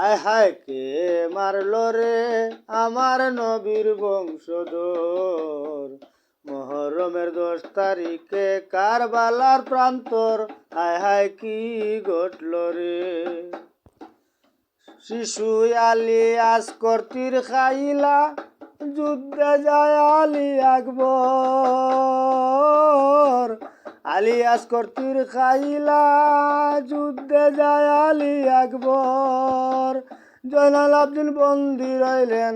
হায় হায়, কে মারলো রে আমার নবীর বংশধর? মহরমের দশ তারিখে কারবালার প্রান্তর, হায় হায়, কি ঘটল রে? শিশু আলি আসকর খাইলা, যুদ্ধে যায় আলি আকবর। আলী আসকর তীর খাইলা, যুদ্ধে যায় আলী আকবর। জয়নাল আব্দুল বন্দি রইলেন,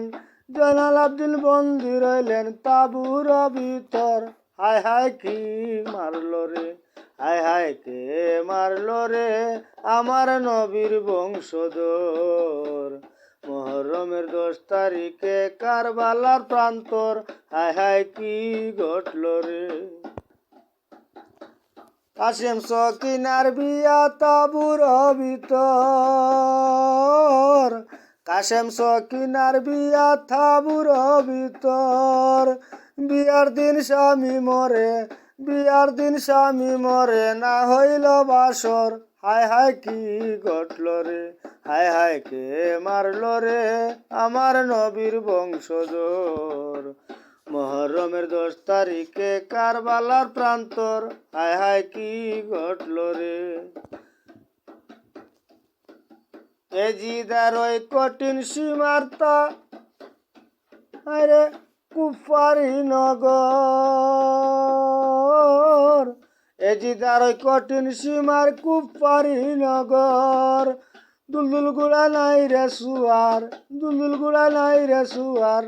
জয়নাল আব্দুল বন্দি রইলেন তাবুর ভিতর। হায় হায় কি মারলো রে, হায় হায় কে মারলো রে আমার নবীর বংশধর। মহরমের দশ তারিখে কারবালার প্রান্তর, হায় হায় কি ঘটল রে। কাশেম সকিনার বিয়া তাবুর ভিতর। কাশেম সকিনার বিয়া তাবুর ভিতর। বিয়ার দিন স্বামী মরে, বিয়ার দিন স্বামী মরে, না হইল বাসর। হায় হায় কি ঘটল রে, হায় হায় কে মারল রে আমার নবীর বংশধর। মহরমের দশ তারিখে কারবালার প্রান্তর। হায় হায়, কি ঘটল রে? এ জিদার ওই কঠিন সীমার্তা আরে কুফারি নগর। এ জিদার ওই কঠিন সীমার কুফারি নগর। দুলদুল গুড়া নাই রে সুয়ার, দুলদুল গুড়া নাই রে সুয়ার।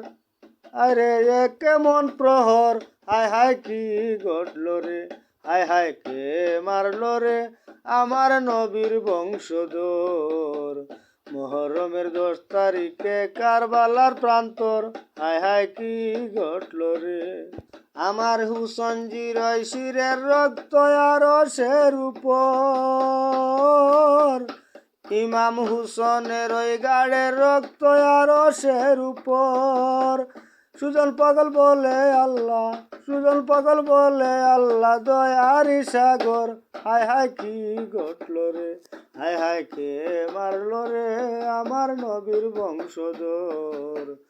আরে এ কেমন প্রহর? হায় হায় কি ঘটল রে? হায় হায় কে মারলো রে? আমার নবীর বংশধর। মহরমের দশ তারিখে কারবালার প্রান্তর। হায় হায় কি ঘটল রে? আমার হুসন জিরয় শিরের রক্ত আর সের উপর। ইমাম হুসনের ওই গাড়ের রক্ত আর সের উপর। সুজন পাগল বলে আল্লাহ, সুজন পাগল বলে আল্লাহ, দয়ারি সাগর, হায় হাই কি ঘটল রে? হায় হায় কে মারল রে আমার নবীর বংশধর?